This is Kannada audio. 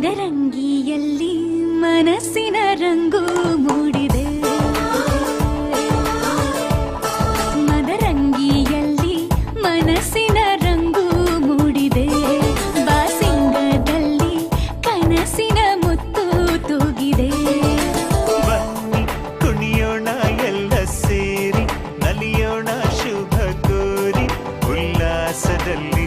ಮದರಂಗಿಯಲ್ಲಿ ಮನಸ್ಸಿನ ರಂಗು ಮೂಡಿದೆ. ಮದರಂಗಿಯಲ್ಲಿ ಮನಸ್ಸಿನ ರಂಗು ಮೂಡಿದೆ. ಬಾಸಿಂಗದಲ್ಲಿ ಕನಸಿನ ಮುತ್ತು ತೂಗಿದೆ. ಬನ್ನಿ, ಕುಣಿಯೋಣ ಎಲ್ಲ ಸೇರಿ, ನಲಿಯೋಣ ಶುಭ ಕೋರಿ, ಉಲ್ಲಾಸದಲ್ಲಿ